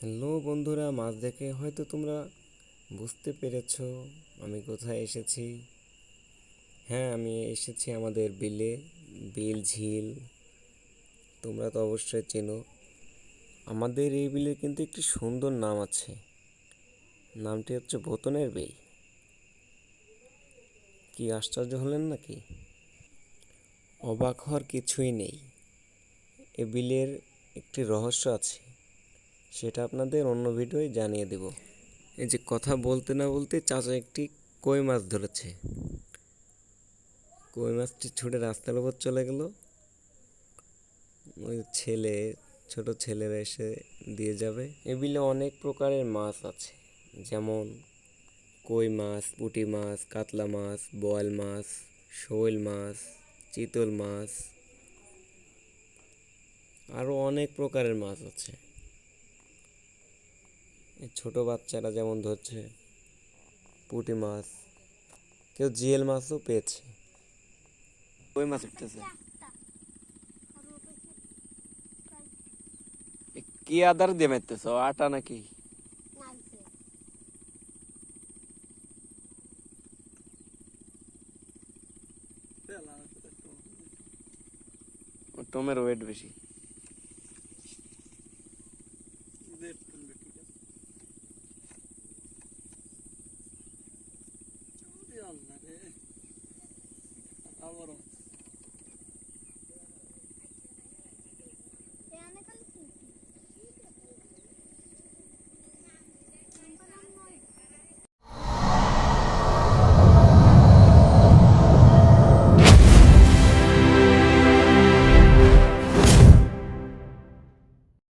Hello বন্ধুরা, মাছ দেখে হয়তো তোমরা বুঝতে পেরেছ আমি কোথায় এসেছি। হ্যাঁ আমি এসেছি আমাদের বিলে, বিল, ঝিল। তোমরা তো অবশ্যই চেনো। আমাদের এই বিলের কিন্তু একটি সুন্দর নাম আছে। নামটি হচ্ছে বোতনের বিল। কি আশ্চর্য হলেন নাকি? অবাক হওয়ার কিছুই নেই। এ বিলের একটি রহস্য আছে, সেটা আপনাদের অন্য ভিডিওয় জানিয়ে দেব। এই যে কথা বলতে না বলতে চাচা একটি কই মাছ ধরেছে। কই মাছটি ছুটে রাস্তার উপর চলে গেল। ওই ছেলে, ছোট ছেলেরা এসে দিয়ে যাবে। এ বিলে অনেক প্রকারের মাছ আছে, যেমন কই মাছ, পুঁটি মাছ, কাতলা মাছ, বোয়াল মাছ, শৈল মাছ চিতল মাছ আরও অনেক প্রকারের মাছ আছে। ছোট বাচ্চারা যেমন ধরছে পুঁটি মাছ কেউ জিয়েল মাছও পেয়েছে। কই মাছ উঠতেছে? কি আদার দিয়ে মেরতেছ? আটা নাকি? নামছে টমের ওয়েট বেশি আবার